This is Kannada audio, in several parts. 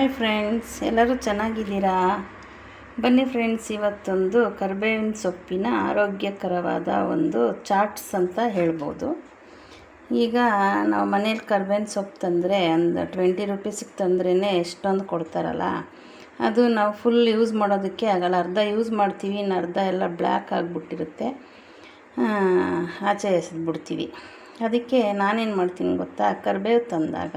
ಹಾಯ್ ಫ್ರೆಂಡ್ಸ್ ಎಲ್ಲರೂ ಚೆನ್ನಾಗಿದ್ದೀರಾ? ಬನ್ನಿ ಫ್ರೆಂಡ್ಸ್ ಇವತ್ತೊಂದು ಕರ್ಬೇವಿನ ಸೊಪ್ಪಿನ ಆರೋಗ್ಯಕರವಾದ ಒಂದು ಚಾಟ್ಸ್ ಅಂತ ಹೇಳ್ಬೋದು. ಈಗ ನಾವು ಮನೇಲಿ ಕರ್ಬೇವಿನ ಸೊಪ್ಪು ತಂದರೆ ಒಂದು ಟ್ವೆಂಟಿ ರುಪೀಸಿಗೆ ತಂದ್ರೇ ಎಷ್ಟೊಂದು ಕೊಡ್ತಾರಲ್ಲ? ಅದು ನಾವು ಫುಲ್ ಯೂಸ್ ಮಾಡೋದಕ್ಕೆ ಆಗಲ್ಲ. ಅರ್ಧ ಯೂಸ್ ಮಾಡ್ತೀವಿ, ಇನ್ನು ಅರ್ಧ ಎಲ್ಲ ಬ್ಲ್ಯಾಕ್ ಆಗಿಬಿಟ್ಟಿರುತ್ತೆ. ಆಚೆ ಎಸೆದ್ಬಿಡ್ತೀವಿ. ಅದಕ್ಕೆ ನಾನೇನು ಮಾಡ್ತೀನಿ ಗೊತ್ತಾ? ಕರಿಬೇವು ತಂದಾಗ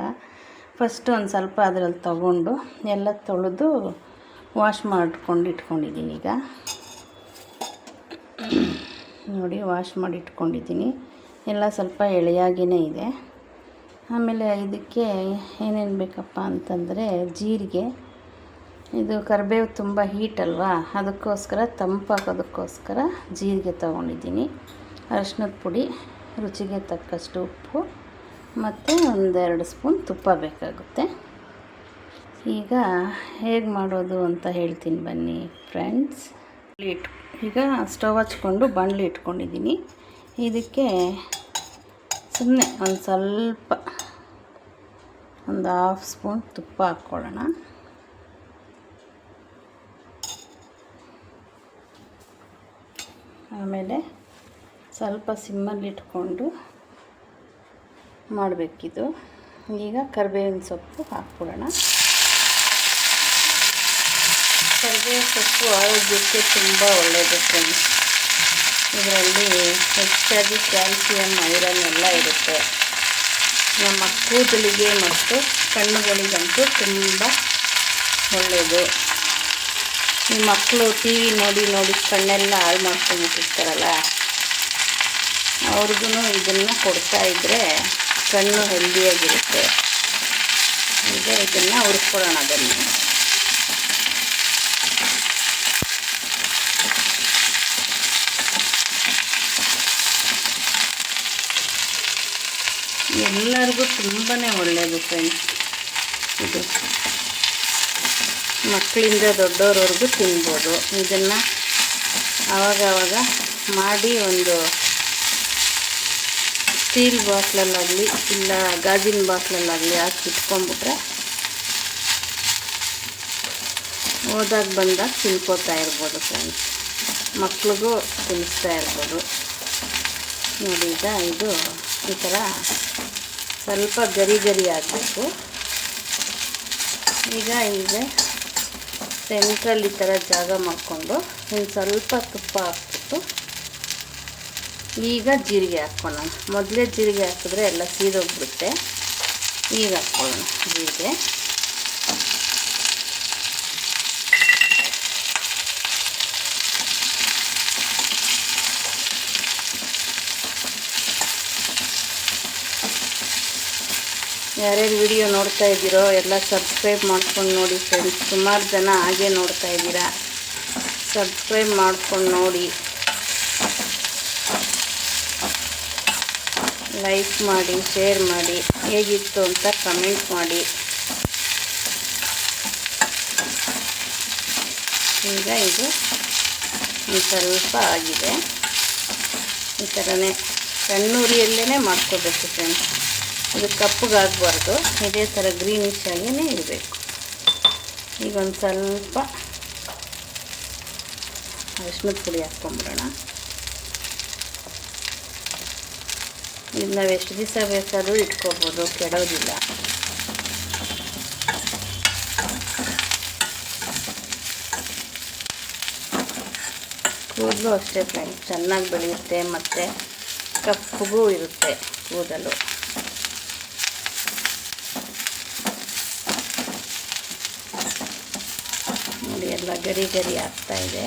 ಫಸ್ಟು ಒಂದು ಸ್ವಲ್ಪ ಅದರಲ್ಲಿ ತಗೊಂಡು ಎಲ್ಲ ತೊಳೆದು ವಾಶ್ ಮಾಡ್ಕೊಂಡು ಇಟ್ಕೊಂಡಿದ್ದೀನಿ ಈಗ. ನೋಡಿ, ವಾಶ್ ಮಾಡಿ ಇಟ್ಕೊಂಡಿದ್ದೀನಿ. ಎಲ್ಲ ಸ್ವಲ್ಪ ಎಳೆಯಾಗಿಯೇ ಇದೆ. ಆಮೇಲೆ ಇದಕ್ಕೆ ಏನೇನು ಬೇಕಪ್ಪ ಅಂತಂದರೆ ಜೀರಿಗೆ. ಇದು ಕರಿಬೇವು ತುಂಬ ಹೀಟ್ ಅಲ್ವಾ? ಅದಕ್ಕೋಸ್ಕರ ತಂಪಾಗೋದಕ್ಕೋಸ್ಕರ ಜೀರಿಗೆ ತೊಗೊಂಡಿದ್ದೀನಿ. ಅರಶಿನದ ಪುಡಿ, ರುಚಿಗೆ ತಕ್ಕಷ್ಟು ಉಪ್ಪು. ಮತ್ತು ಒಂದೆರಡು ಸ್ಪೂನ್ ತುಪ್ಪ ಬೇಕಾಗುತ್ತೆ. ಈಗ ಹೇಗೆ ಮಾಡೋದು ಅಂತ ಹೇಳ್ತೀನಿ ಬನ್ನಿ ಫ್ರೆಂಡ್ಸ್. ಇಟ್ ಈಗ ಸ್ಟವ್ ಹಚ್ಕೊಂಡು ಬಾಣಲಿ ಇಟ್ಕೊಂಡಿದ್ದೀನಿ. ಇದಕ್ಕೆ ಸುಮ್ಮನೆ ಒಂದು ಸ್ವಲ್ಪ ಒಂದು ಹಾಫ್ ಸ್ಪೂನ್ ತುಪ್ಪ ಹಾಕ್ಕೊಳ್ಳೋಣ. ಆಮೇಲೆ ಸ್ವಲ್ಪ ಸಿಮ್ಮಲ್ಲಿ ಇಟ್ಕೊಂಡು ಮಾಡಬೇಕಿದು. ಈಗ ಕರಿಬೇವಿನ ಸೊಪ್ಪು ಹಾಕ್ಬಿಡೋಣ. ಕರಿಬೇವಿನ ಸೊಪ್ಪು ಆರೋಗ್ಯಕ್ಕೆ ತುಂಬ ಒಳ್ಳೆಯದು ಫ್ರೆಂಡ್ಸ್. ಇದರಲ್ಲಿ ಹೆಚ್ಚಾಗಿ ಕ್ಯಾಲ್ಸಿಯಂ, ಐರನ್ ಎಲ್ಲ ಇರುತ್ತೆ. ನಮ್ಮ ಕೂದಲಿಗೆ ಮತ್ತು ಕಣ್ಣುಗಳಿಗಂತೂ ತುಂಬ ಒಳ್ಳೆಯದು ಈ ಮಕ್ಕಳು ಟಿ ವಿ ನೋಡಿ ನೋಡಿ ಕಣ್ಣೆಲ್ಲ ಹಾಳು ಮಾಡ್ಕೊಂಡ್ಬಿಟ್ಟಿರ್ತಾರಲ್ಲ ಅವ್ರಿಗೂ ಇದನ್ನು ಕೊಡ್ತಾ ಇದ್ದರೆ ಕಣ್ಣು ಹೆಲ್ದಿಯಾಗಿರುತ್ತೆ. ಈಗ ಇದನ್ನು ಹುರ್ಕೊಳ್ಳೋಣ ಅದನ್ನು. ಎಲ್ಲರಿಗೂ ತುಂಬಾ ಒಳ್ಳೆಯದು ಫ್ರೆಂಡ್ಸ್ ಇದು ಮಕ್ಕಳಿಂದ ದೊಡ್ಡವ್ರವ್ರಿಗೂ ತಿನ್ಬೋದು. ಇದನ್ನು ಆವಾಗವಾಗ ಮಾಡಿ ಒಂದು ಸ್ಟೀಲ್ ಬಾಟ್ಲಲ್ಲಾಗಲಿ ಇಲ್ಲ ಗಾಜಿನ ಬಾಟ್ಲಲ್ಲಾಗಲಿ ಹಾಕಿ ಇಟ್ಕೊಂಡ್ಬಿಟ್ರೆ ಹೋದಾಗ ಬಂದಾಗ ತಿನ್ಕೋತಾ ಇರ್ಬೋದು ಫ್ರೆಂಡ್ಸ್ ಮಕ್ಳಿಗೂ ತಿನ್ನಿಸ್ತಾ ಇರ್ಬೋದು. ನೋಡಿ ಈಗ ಇದು ಈ ಥರ ಸ್ವಲ್ಪ ಗರಿ ಗರಿ ಆಗಬೇಕು. ಈಗ ಇದೆ ಸೆಂಟ್ರಲ್ಲಿ ಈ ಥರ ಜಾಗ ಮಾಡಿಕೊಂಡು ಇನ್ನು ಸ್ವಲ್ಪ ತುಪ್ಪ ಹಾಕ್ಬಿಟ್ಟು ಈಗ ಜೀರಿಗೆ ಹಾಕ್ಕೊಳ್ಳೋಣ. ಮೊದಲೇ ಜೀರಿಗೆ ಹಾಕಿದ್ರೆ ಎಲ್ಲ ಸೀದೋಗ್ಬಿಡುತ್ತೆ. ಈಗ ಹಾಕ್ಕೊಳ್ಳೋಣ ಜೀರಿಗೆ. ಯಾರ್ಯಾರು ವಿಡಿಯೋ ನೋಡ್ತಾ ಇದ್ದೀರೋ ಎಲ್ಲ ಸಬ್ಸ್ಕ್ರೈಬ್ ಮಾಡ್ಕೊಂಡು ನೋಡಿ ಫ್ರೆಂಡ್ಸ್ ಸುಮಾರು ಜನ ಹಾಗೆ ನೋಡ್ತಾ ಇದ್ದೀರಾ. ಸಬ್ಸ್ಕ್ರೈಬ್ ಮಾಡ್ಕೊಂಡು ನೋಡಿ. ಲೈಕ್ ಮಾಡಿ ಶೇರ್ ಮಾಡಿ, ಹೇಗಿತ್ತು ಅಂತ ಕಮೆಂಟ್ ಮಾಡಿ. ಈಗ ಇದು ಒಂದು ಸ್ವಲ್ಪ ಆಗಿದೆ. ಈ ಥರನೇ ಕಣ್ಣೂರಿಯಲ್ಲೇ ಮಾಡ್ಕೋಬೇಕು ಫ್ರೆಂಡ್ಸ್ ಇದು ಕಪ್ಪಗಾಗಬಾರ್ದು. ಇದೇ ಥರ ಗ್ರೀನಿಶ್ ಆಗಿಯೇ ಇರಬೇಕು. ಈಗ ಒಂದು ಸ್ವಲ್ಪ ಅರಿಶಿನದ ಪುಡಿ ಹಾಕ್ಕೊಂಬಿಡೋಣ ಇದು ನಾವು ಎಷ್ಟು ದಿವಸ ಬೇಕಾದರೂ ಇಟ್ಕೋಬೋದು, ಕೆಡೋದಿಲ್ಲ. ಕೂದಲು ಅಷ್ಟೇ ಫ್ರೆಂಡ್ಸ್, ಚೆನ್ನಾಗಿ ಬೆಳೆಯುತ್ತೆ, ಮತ್ತು ಕಪ್ಪಗೂ ಇರುತ್ತೆ ಕೂದಲು. ನೋಡಿ, ಎಲ್ಲ ಗರಿ ಗರಿ ಆಗ್ತಾ ಇದೆ.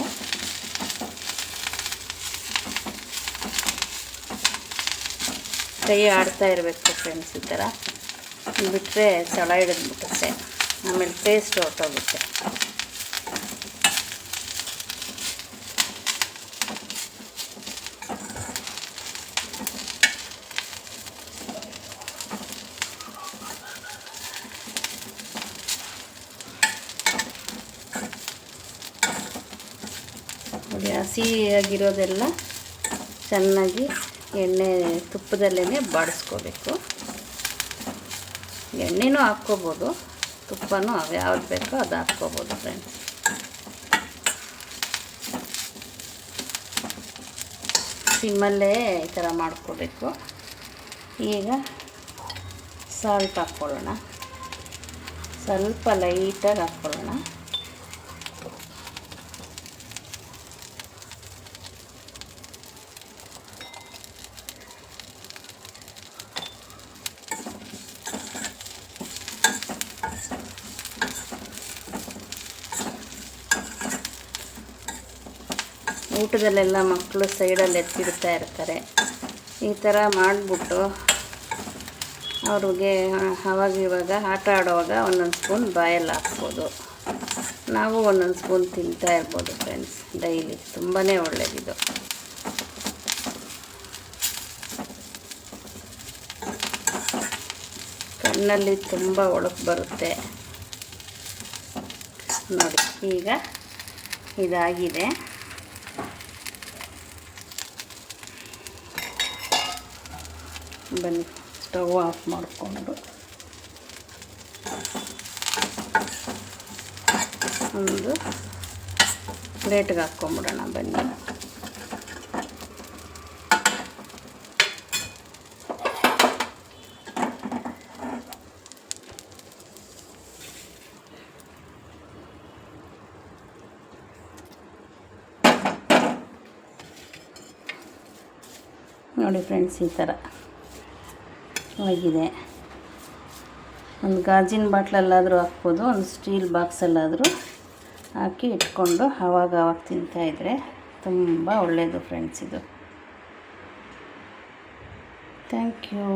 ಕೈ ಆಡ್ತಾ ಇರಬೇಕು ಫ್ರೆಂಡ್ಸ್ ಈ ಥರ ಬಿಟ್ಟರೆ ಸಳ ಹಿಡಿದ್ಬಿಡುತ್ತೆ. ಆಮೇಲೆ ಟೇಸ್ಟ್ ಹೊರಟೋಗುತ್ತೆ. ಹಸಿ ಆಗಿರೋದೆಲ್ಲ ಚೆನ್ನಾಗಿ ಎಣ್ಣೆ ತುಪ್ಪದಲ್ಲೇ ಬಾಡಿಸ್ಕೋಬೇಕು. ಎಣ್ಣೆನೂ ಹಾಕ್ಕೋಬೋದು, ತುಪ್ಪನೂ ಅವು ಯಾವ್ದು ಬೇಕೋ ಅದು ಹಾಕ್ಕೋಬೋದು ಫ್ರೆಂಡ್ಸ್ ಸಿಮ್ಮಲ್ಲೇ ಈ ಥರ ಮಾಡ್ಕೋಬೇಕು. ಈಗ ಸಾಲ್ಟ್ ಹಾಕ್ಕೊಳ್ಳೋಣ. ಸ್ವಲ್ಪ ಲೈಟಾಗಿ ಹಾಕ್ಕೊಳ್ಳೋಣ. ಊಟದಲ್ಲೆಲ್ಲ ಮಕ್ಕಳು ಸೈಡಲ್ಲಿ ಎತ್ತಿಡ್ತಾ ಇರ್ತಾರೆ. ಈ ಥರ ಮಾಡಿಬಿಟ್ಟು ಅವ್ರಿಗೆ ಅವಾಗಿವಾಗ ಆಟ ಆಡುವಾಗ ಒಂದೊಂದು ಸ್ಪೂನ್ ಬಾಯಲ್ಲಿ ಹಾಕ್ಬೋದು. ನಾವು ಒಂದೊಂದು ಸ್ಪೂನ್ ತಿಂತಾ ಇರ್ಬೋದು ಫ್ರೆಂಡ್ಸ್, ಡೈಲಿ. ತುಂಬಾ ಒಳ್ಳೆಯದಿದು ಕಣ್ಣಲ್ಲಿ ತುಂಬ ಒಳಕ್ಕೆ ಬರುತ್ತೆ. ನೋಡಿ, ಈಗ ಇದಾಗಿದೆ. ಬನ್ನಿ ಸ್ಟವ್ ಆಫ್ ಮಾಡಿಕೊಂಡು. ಒಂದು ಪ್ಲೇಟ್ಗೆ ಹಾಕ್ಕೊಂಬಿಡೋಣ ಬನ್ನಿ. ನೋಡಿ ಫ್ರೆಂಡ್ಸ್ ಈ ಥರ ಆಗಿದೆ. ಒಂದು ಗಾಜಿನ ಬಾಟ್ಲಲ್ಲಾದರೂ ಹಾಕ್ಬೋದು, ಒಂದು ಸ್ಟೀಲ್ ಬಾಕ್ಸಲ್ಲಾದರೂ ಹಾಕಿ ಇಟ್ಕೊಂಡು ಆವಾಗ ಆವಾಗ ತಿಂತಾಯಿದ್ರೆ ತುಂಬ ಒಳ್ಳೆಯದು ಫ್ರೆಂಡ್ಸ್ ಇದು. Thank you